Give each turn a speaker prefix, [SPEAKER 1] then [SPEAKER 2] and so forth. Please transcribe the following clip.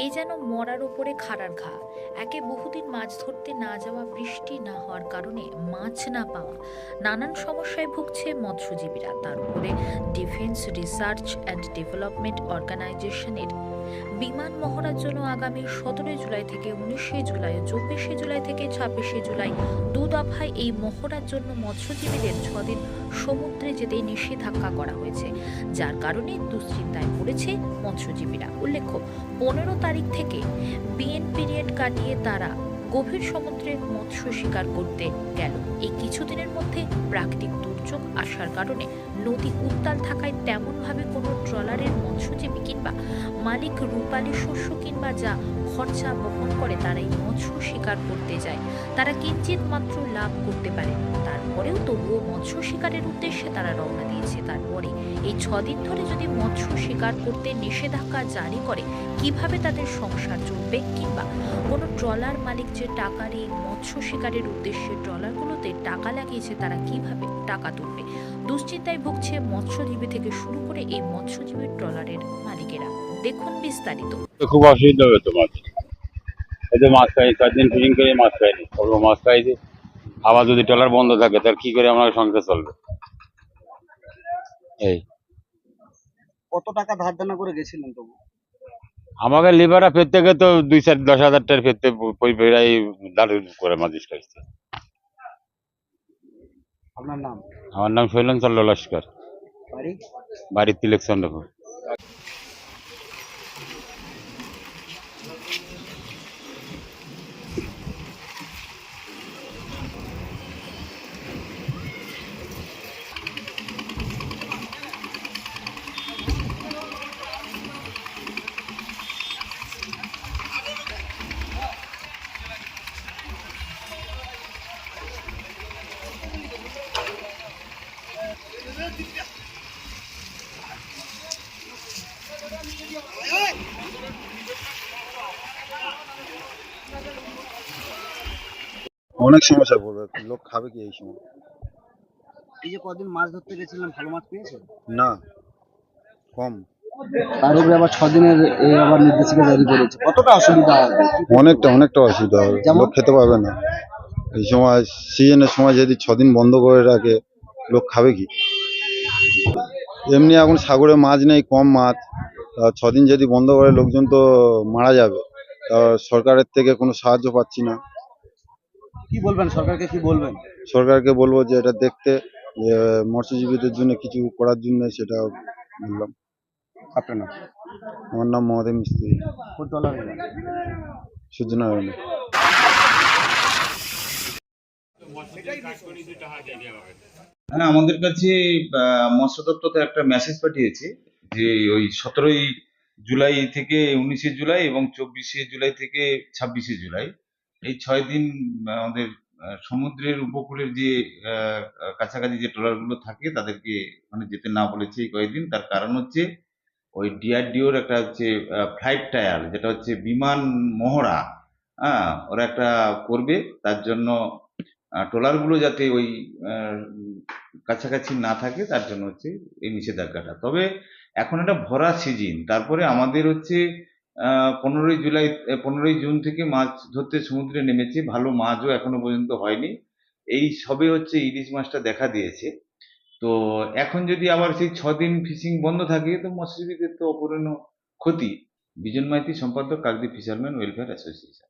[SPEAKER 1] এই যেন মরার ওপরে খাড়ার ঘা। একে বহুদিন মাছ ধরতে না যাওয়া, বৃষ্টি না হওয়ার কারণে মাছ না পাওয়া। নানান সমস্যায় ভুগছে মৎস্যজীবীরা। তার উপরে ডিফেন্স রিসার্চ অ্যান্ড ডেভেলপমেন্ট অর্গানাইজেশনের বিমান মহড়ার জন্য আগামী সতেরোই জুলাই থেকে উনিশে জুলাই, চব্বিশে জুলাই থেকে ছাব্বিশে জুলাই দু দফায় এই মহড়ার জন্য মৎস্যজীবীদের ছদিন সমুদ্রে যেতে নিষেধাজ্ঞা করা হয়েছে। যার কারণে দুশ্চিন্তায় পড়েছে মৎস্যজীবীরা। উল্লেখ্য, পনেরো তারিখ থেকে বিএন পিরিয়ড কাটিয়ে তারা গভীর সমুদ্রে মৎস্য শিকার করতে গেল। এই কিছুদিনের মধ্যে প্রাকৃতিক দুর্যোগ আসার কারণে নদী উত্তাল থাকায় তেমনভাবে কোনো ট্রলারের মৎস্যজীবী কিংবা মালিক রূপালী শস্য কিংবা যা খরচা বহন করে তারা এই মৎস্য শিকার করতে যায়, তারা কিঞ্চিত মাত্র লাভ করতে পারে। তারপরেও তবুও মৎস্য শিকারের উদ্দেশ্যে তারা রওনা দিয়েছে। তারপরে এই ছদিন ধরে যদি মৎস্য শিকার করতে নিষেধাজ্ঞা জারি করে কীভাবে তাদের সংসার চলবে কিংবা কোনো ট্রলার মালিক যে টাকা নিয়ে মৎস্য শিকারের উদ্দেশ্যে ট্রলারগুলোতে টাকা লাগিয়েছে তারা কীভাবে টাকা তুলবে? দুশ্চিন্তায় ভুগছে মৎস্যজীবী থেকে শুরু করে এই মৎস্যজীবীর ট্রলারের মালিকেরা। দেখুন বিস্তারিত।
[SPEAKER 2] খুব অসুবিধা হবে তো মাছ এই যে মাছ খাই চার দিন ফিশিং করে মাছ খাইনি। অল্প মাছ খাইছি। আবার যদি ট্রলার বন্ধ থাকে তার কি করে আমার সংসার চলবে? এই।
[SPEAKER 3] কত টাকা ধার দেনা করে গেছিলেন তবু?
[SPEAKER 2] আমাকে লিভারটা ফেরতে গেলে তো দুই চার দশ হাজার টাকা ফেরতে পরিবেশাই দারুণ করে মাছ কাছে
[SPEAKER 3] আপনার নাম?
[SPEAKER 2] আমার নাম শৈলেন চন্দ্র লস্কর।
[SPEAKER 3] বাড়ি?
[SPEAKER 2] বাড়ির তিলেক চন্দ্রপুর।
[SPEAKER 4] অনেক সমস্যা। পড়বে লোক খাবে কি এই সময়?
[SPEAKER 3] এই যে কদিন মাছ ধরতে গেছিলেন ভালো মাছ পেয়েছেন
[SPEAKER 4] না কম।
[SPEAKER 3] তার উপরে আবার ছদিনের এই আবার নির্দেশিকা জারি করেছে। কতটা অসুবিধা হবে?
[SPEAKER 4] অনেকটা অনেকটা অসুবিধা হবে। লোক খেতে পারবে না। এই সময় সিজনের সময় যদি ছদিন বন্ধ করে রাখে লোক খাবে কি? এমনি এখন সাগরে মাছ নেই কম মাছ। ছদিন যদি বন্ধ করে লোকজন তো মারা যাবে। তা সরকারের থেকে কোনো সাহায্য পাচ্ছি না।
[SPEAKER 3] কি বলবেন? সরকারকে কি বলবেন?
[SPEAKER 4] সরকারকে বলব যে এটা দেখতে মৎস্যজীবীদের জন্য কিছু করার জন্য সেটা বললাম।
[SPEAKER 3] আপনার নাম?
[SPEAKER 4] আমার নাম মহাদেব মিস্ত্রি। সূর্যনারায়ণ।
[SPEAKER 5] হ্যাঁ আমাদের কাছে মৎস্য দপ্তর একটা মেসেজ পাঠিয়েছে যে ওই সতেরোই জুলাই থেকে উনিশে জুলাই এবং চব্বিশে জুলাই থেকে ছাব্বিশে জুলাই এই ছয় দিন আমাদের সমুদ্রের উপকূলের যে কাছাকাছি যে ট্রলারগুলো থাকে, তাদেরকে মানে যেতে না বলেছে এই কয়েকদিন। তার কারণ হচ্ছে, ওই ডিআরডিওর একটা হচ্ছে ফ্লাইট টায়ার যেটা হচ্ছে বিমান মহড়া হ্যাঁ ওরা একটা করবে। তার জন্য ট্রলারগুলো যাতে ওই কাছাকাছি না থাকে, তার জন্য হচ্ছে এই নিষেধাজ্ঞাটা। তবে এখন একটা ভরা সিজন। তারপরে আমাদের হচ্ছে পনেরোই জুলাই পনেরোই জুন থেকে মাছ ধরতে সমুদ্রে নেমেছি। ভালো মাছও এখনও পর্যন্ত হয়নি। এই সবে হচ্ছে ইলিশ মাছটা দেখা দিয়েছে। তো এখন যদি আবার সেই ছদিন ফিশিং বন্ধ থাকে, তো মৎস্যজীবীদের তো অপূরণীয় ক্ষতি। বিজন মাইতি সম্পাদক, কাকদ্বীপ ফিশারম্যান, ওয়েলফেয়ার অ্যাসোসিয়েশন।